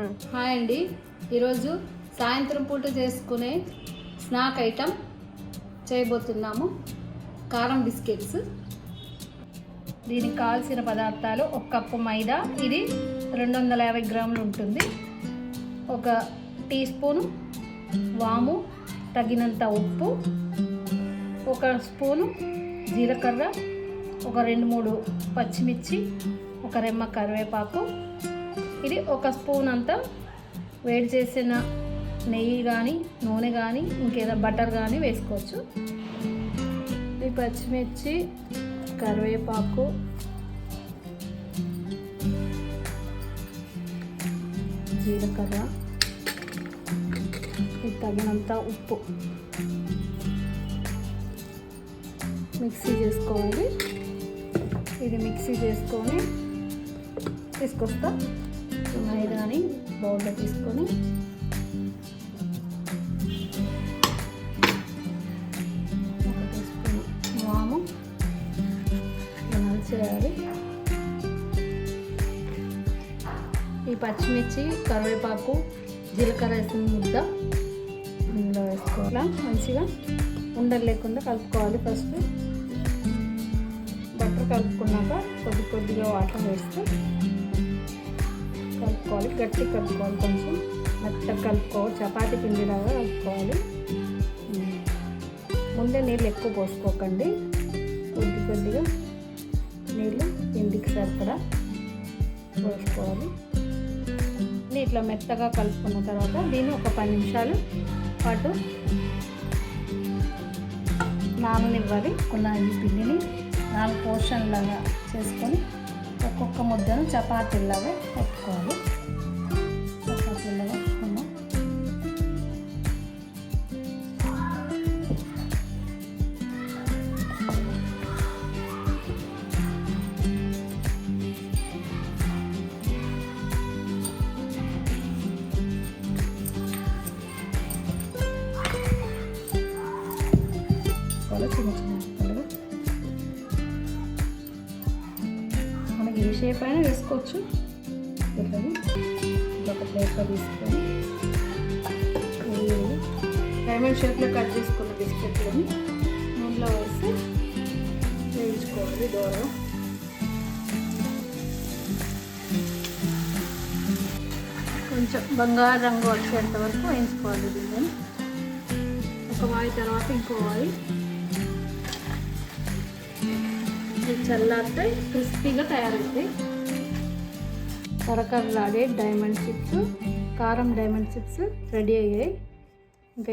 Hi అండి. ఈరోజు సాయంత్రం పూట చేసుకునే స్నాక్ ఐటమ్ చేయబోతున్నాము. కారం బిస్కెట్స్. దీనికి కావాల్సిన పదార్థాలు ఒక కప్పు మైదా. ఇది రెండు వందల యాభై గ్రాములు ఉంటుంది. ఒక టీ స్పూను వాము తగినంత ఉప్పు ఒక స్పూను జీలకర్ర ఒక రెండు మూడు పచ్చిమిర్చి ఒక రెమ్మ కరివేపాకు ఇది ఒక స్పూన్ అంతా వేడి చేసిన నెయ్యి కానీ నూనె కానీ ఇంకేదో బటర్ కానీ వేసుకోవచ్చు. ఈ పచ్చిమిర్చి కరివేపాకు జీలకర్ర తగినంత ఉప్పు మిక్సీ చేసుకోవాలి. ఇది మిక్సీ చేసుకొని తీసుకొస్తా. మైదాని బౌల్లో తీసుకొని. ఒక టీ స్పూన్ వాము. ఇలా చేయాలి ఈ పచ్చిమిర్చి కరివేపాకు జీలకర్ర వేసిన ముద్ద ఇందులో వేసుకోవాలా? మంచిగా ఉండలు లేకుండా కలుపుకోవాలి ఫస్ట్. బటర్ కలుపుకున్నాక కొద్ది కొద్దిగా వాటర్ వేస్తే కలుపుకోవాలి. గట్టి కలుపుకోవాలి కొంచెం. మెత్తగా కలుపుకోవాలి. చపాతి పిండిలాగా కలుపుకోవాలి. ముందే నీళ్ళు ఎక్కువ పోసుకోకండి. కొద్ది కొద్దిగా నీళ్ళు పిండికి సరిపడా పోసుకోవాలి. నీటిలో ఇట్లా మెత్తగా కలుపుకున్న తర్వాత దీన్ని ఒక పది నిమిషాలు పాటు నాననివ్వాలి. కున్న ఈ పిండిని నాలుగు పోర్షన్ లాగా చేసుకొని ఒక్కొక్క ముద్దను చపాతీలాగా పెట్టుకోవాలి. చపాతీలాగా పెట్టుకున్నాం చిన్న చిన్న ఏ షేప్ అయినా వేసుకోవచ్చు. ఇట్లని ఒక ప్లేట్లో తీసుకొని డైమండ్ షేప్లో కట్ చేసుకున్న బిస్కెట్లని నూనెలో వేసి వేయించుకోవాలి దూరం కొంచెం బంగారు రంగు వచ్చేంత వరకు వేయించుకోవాలి దీన్ని. ఒక వాయి తర్వాత ఇంకో వాయి. చల్లారితే క్రిస్పీగా తయారవుతాయి. కరకరలాడే డైమండ్ చిప్స్ కారం డైమండ్ చిప్స్ రెడీ అయ్యాయి.